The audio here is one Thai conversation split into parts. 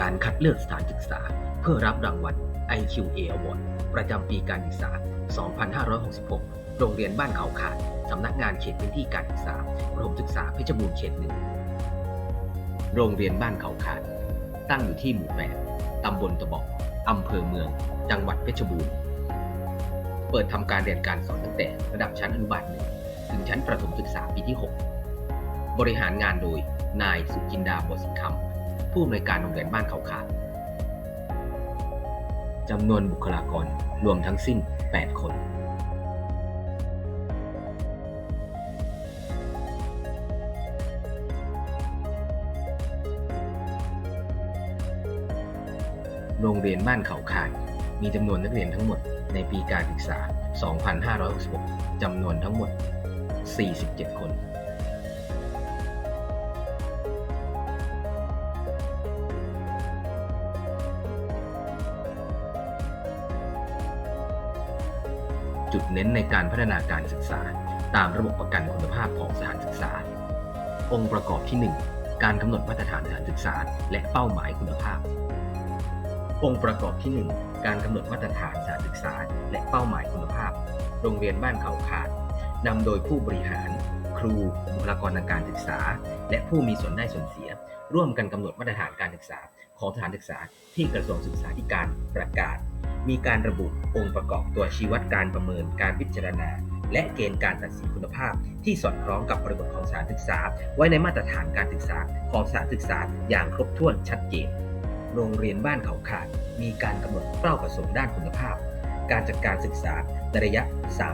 การคัดเลือกสถานศึกษา เพื่อรับรางวัล IQA Award ประจำปีการศึกษา 2566 โรงเรียนบ้านเขาขาด สำนักงานเขตพื้นที่การศึกษาประถมศึกษาเพชรบูรณ์เขตหนึ่ง โรงเรียนบ้านเขาขาด ตั้งอยู่ที่หมู่แปดตำบลตะบอกอำเภอเมือง จังหวัดเพชรบูรณ์ เปิดทำการเรียนการสอนตั้งแต่ระดับชั้นอนุบาลหนึ่งถึงชั้นประถมศึกษาปีที่ 6 บริหารงานโดยนายสุจินดาบัวสิงคำ ผู้อำนวยการโรงเรียนบ้านเขาขาดจำนวนบุคลากรรวมทั้งสิ้น 8 คน โรงเรียนบ้านเขาขาดมีจำนวนนักเรียนทั้งหมดในปีการศึกษา 2566 จำนวนทั้งหมด 47 คน จุดเน้นในการพัฒนาการศึกษา ตามระบบประกันคุณภาพของสถานศึกษา องค์ประกอบที่ 1 การกำหนดมาตรฐานสถานศึกษา และเป้าหมายคุณภาพ องค์ประกอบที่ 1 การกำหนดมาตรฐานสถานศึกษา และเป้าหมายคุณภาพ โรงเรียนบ้านเขาขาดนำโดยผู้บริหาร ครูบุคลากรทางการศึกษา และผู้มีส่วนได้ส่วนเสีย ร่วมกันกำหนดมาตรฐานการศึกษา ของสถานศึกษาที่กระทรวงศึกษาธิการประกาศ มีการระบุองค์ประกอบตัวชี้วัดการประเมินการพิจารณา และเกณฑ์การตัดสินคุณภาพ ที่สอดคล้องกับบริบทของสถานศึกษา ไว้ในมาตรฐานการศึกษาของสถานศึกษาอย่างครบถ้วนชัดเจน โรงเรียนบ้านเขาขาด มีการกำหนดเป้าประสงค์ด้านคุณภาพ การจัดการศึกษาในระยะ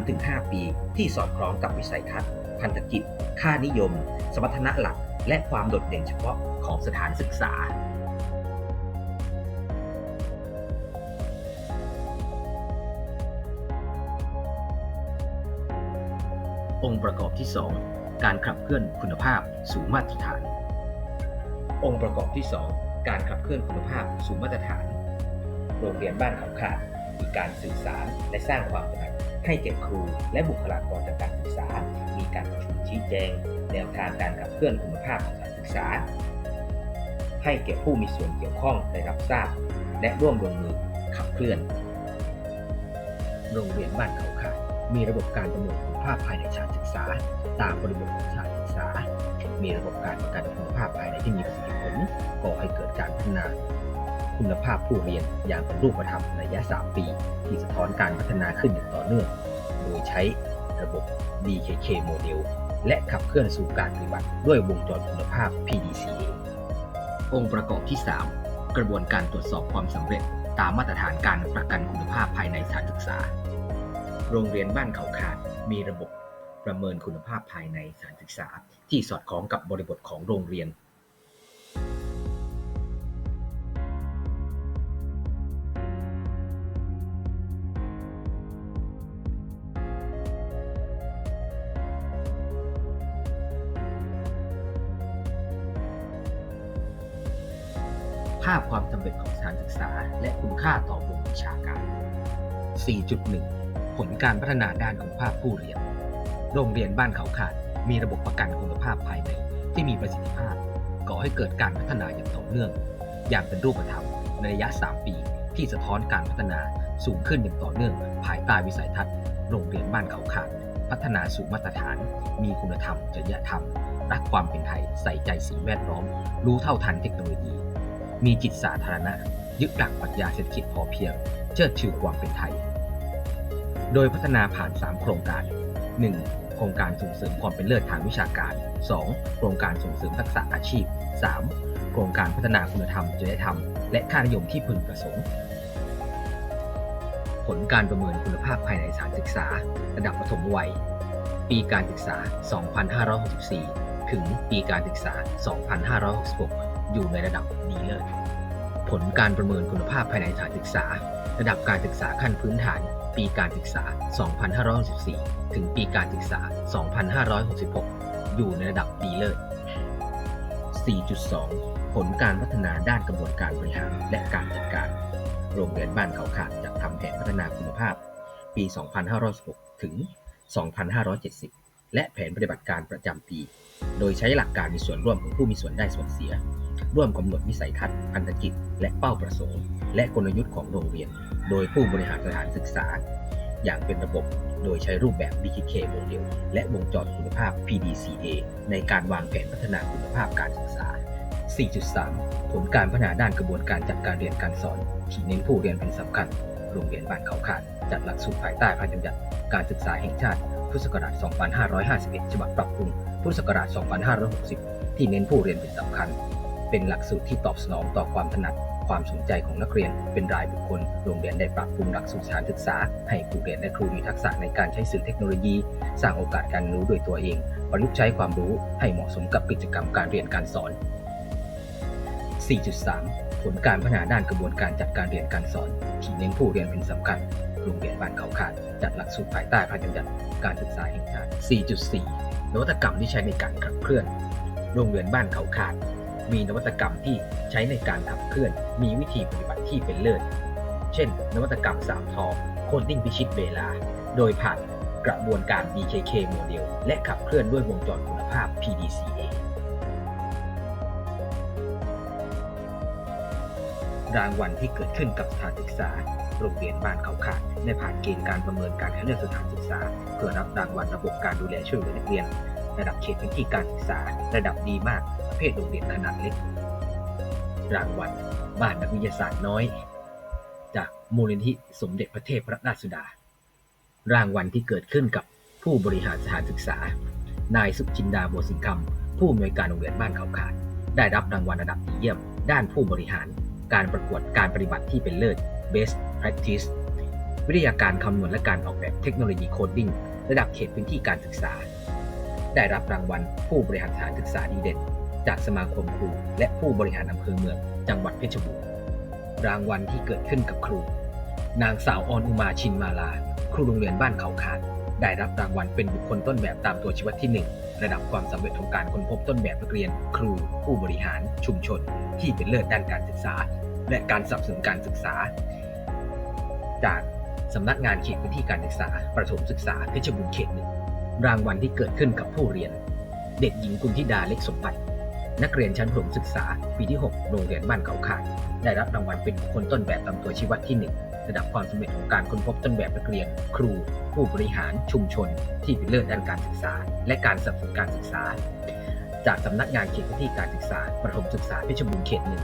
3-5 ปี ที่สอดคล้องกับวิสัยทัศน์ พันธกิจ ค่านิยม สมรรถนะหลัก และความโดดเด่นเฉพาะของสถานศึกษา องค์ประกอบที่ 2 การขับเคลื่อนคุณภาพสู่มาตรฐาน องค์ประกอบที่ 2 การขับเคลื่อนคุณภาพสู่มาตรฐาน โรงเรียนบ้านเขาขาดมีการสื่อสารและสร้างความตระหนักให้แก่ครูและบุคลากรทางการศึกษา มีการประชุมชี้แจง แนวทางการขับเคลื่อนคุณภาพของสถานศึกษา ให้แก่ผู้มีส่วนเกี่ยวข้องได้รับทราบ และร่วมลงมือขับเคลื่อน โรงเรียนบ้านเขาขาด มีระบบการประเมินคุณภาพภายในสถานศึกษา ตามบริบทของสถานศึกษา มีระบบการประกันคุณภาพภายในที่มีประสิทธิผลก่อให้เกิดการพัฒนาคุณภาพผู้เรียนอย่างเป็นรูปธรรมในระยะ 3 ปี ที่สะท้อนการพัฒนาขึ้นอย่างต่อเนื่อง โดยใช้ระบบ DKK โมเดลและขับเคลื่อนสู่การปฏิบัติด้วยวงจรคุณภาพ PDCA องค์ประกอบที่ 3 กระบวนการตรวจสอบความสำเร็จตามมาตรฐานการประกันคุณภาพภายในสถานศึกษา โรงเรียนบ้านเขาขาดมีระบบประเมินคุณภาพภายในสถานศึกษา ที่สอดคล้องกับบริบทของโรงเรียน ภาพความสำเร็จของสถานศึกษา และคุณค่าต่อวงวิชาการ 4.1 ผลการพัฒนาด้านคุณภาพผู้เรียน โรงเรียนบ้านเขาขาด มีระบบประกันคุณภาพภายในที่มีประสิทธิภาพ ก่อให้เกิดการพัฒนาอย่างต่อเนื่อง อย่างเป็นรูปธรรมในระยะ 3 ปีที่สะท้อนการพัฒนาสูงขึ้นอย่างต่อเนื่อง ภายใต้วิสัยทัศน์ โรงเรียนบ้านเขาขาด พัฒนาสู่มาตรฐาน มีคุณธรรมจริยธรรม รักความเป็นไทย ใส่ใจสิ่งแวดล้อม รู้เท่าทันเทคโนโลยี มีจิตสาธารณะ ยึดหลักปรัชญาเศรษฐกิจพอเพียง เชิดชูความเป็นไทย โดยพัฒนาผ่าน 3 โครงการ 1. โครงการส่งเสริมความเป็นเลิศทางวิชาการ 2. โครงการส่งเสริมทักษะอาชีพ 3. โครงการพัฒนาคุณธรรมจริยธรรม และค่านิยมที่พึงประสงค์ ผลการประเมินคุณภาพภายในสถานศึกษา ระดับประถมวัย ปีการศึกษา 2564 ถึงปีการศึกษา 2566 อยู่ในระดับดีเลิศผลการประเมินคุณภาพภายในสถานศึกษา ระดับการศึกษาขั้นพื้นฐาน ปีการศึกษา 2564 ถึงปีการศึกษา 2566 อยู่ในระดับดีเลิศ 4.2 ผลการพัฒนาด้านกระบวนการบริหารและการจัดการ โรงเรียนบ้านเขาขาดจัดทำแผนพัฒนาคุณภาพ ปี 2516 ถึง 2570 และแผนปฏิบัติการประจำปี โดยใช้หลักการมีส่วนร่วมของผู้มีส่วนได้ส่วนเสีย ร่วมกำหนดวิสัยทัศน์พันธกิจ และเป้าประสงค์ และกลยุทธ์ของโรงเรียน โดยผู้บริหารสถานศึกษา อย่างเป็นระบบ โดยใช้รูปแบบ BKK โมเดลและวงจรคุณภาพ PDCA ในการวางแผนพัฒนาคุณภาพการศึกษา 4.3 ผลการพัฒนาด้านกระบวนการจัดการเรียนการสอนที่เน้นผู้เรียนเป็นสำคัญ โรงเรียนบ้านเขาขาดจัดหลักสูตรภายใต้พระราชบัญญัติการศึกษาแห่งชาติ พุทธศักราช 2551 ฉบับปรับปรุง พุทธศักราช 2560 ที่เน้นผู้เรียนเป็นสำคัญ เป็นหลักสูตรที่ตอบสนองต่อความถนัด ความสนใจของนักเรียนเป็นรายบุคคล โรงเรียนได้ปรับปรุงหลักสูตรสถานศึกษา ให้ผู้เรียนและครูมีทักษะในการใช้สื่อเทคโนโลยี สร้างโอกาสการเรียนรู้ด้วยตัวเอง ประยุกต์ใช้ความรู้ให้เหมาะสมกับกิจกรรมการเรียนการสอน 4.3 ผลการพัฒนาด้านกระบวนการจัดการเรียนการสอน ที่เน้นผู้เรียนเป็นสำคัญโรงเรียนบ้านเขาขาด จัดหลักสูตรภายใต้พระราชบัญญัติการศึกษาแห่งชาติ 4.4 นวัตกรรมที่ใช้ในการขับเคลื่อน โรงเรียนบ้านเขาขาด มีนวัตกรรมที่ใช้ในการขับเคลื่อน มีวิธีปฏิบัติที่เป็นเลิศ เช่น นวัตกรรมสามทอโคดดิ้งพิชิตเวลา โดยผ่านกระบวนการ BKK โมเดล และขับเคลื่อนด้วยวงจรคุณภาพ PDCA รางวัลที่เกิดขึ้นกับสถานศึกษา โรงเรียนบ้านเขาขาดได้ผ่านเกณฑ์การประเมินการคัดเลือกสถานศึกษา เพื่อรับรางวัลระบบการดูแลช่วยเหลือนักเรียน ระดับเขตพื้นที่การศึกษา ระดับดีมาก ประเภทโรงเรียนขนาดเล็ก รางวัลบ้านนักวิทยาศาสตร์น้อย จากมูลนิธิสมเด็จพระเทพรัตนราชสุดา รางวัลที่เกิดขึ้นกับผู้บริหารสถานศึกษา นายสุจินดาบัวสิงคำผู้อำนวยการโรงเรียนบ้านเขาขาด ได้รับรางวัลระดับดีเยี่ยม ด้านผู้บริหาร การประกวดการปฏิบัติที่เป็นเลิศ Best Practice วิทยาการคำนวณและการออกแบบเทคโนโลยีโคดดิ้งระดับเขตพื้นที่การศึกษา ได้รับรางวัลผู้บริหารสถานศึกษาดีเด่น จากสมาคมครู และผู้บริหารอำเภอเมือง จังหวัดเพชรบูรณ์รางวัลที่เกิดขึ้นกับครู นางสาวออนอุมาชินมาลา ครูโรงเรียนบ้านเขาขาดได้รับรางวัลเป็นบุคคลต้นแบบตามตัวชีวัดที่ 1 ระดับความสำเร็จของการค้นพบต้นแบบนักเรียน ครู ผู้บริหาร ชุมชน ที่เป็นเลิศด้านการศึกษา และการสนับสนุนการศึกษา จากสำนักงานเขตพื้นที่การศึกษา ประถมศึกษาเพชรบูรณ์เขตหนึ่ง รางวัลที่เกิดขึ้นกับผู้เรียน เด็กหญิงกุลธิดาเล็กสมบัติ นักเรียนชั้นประถมศึกษา ปีที่ 6 โรงเรียนบ้านเขาขาดได้รับรางวัลเป็นคคลต้นแบบตามตัวชีวัดที่ 1 ระดับความสำเร็จของการค้นพบต้นแบบนักเรียน ครู ผู้บริหารชุมชน ที่เป็นเลิศด้านการศึกษา และการสนับสนุนการศึกษา จากสำนักงานเขตพื้นที่การศึกษาประถมศึกษาเพชรบูรณ์เขตหนึ่ง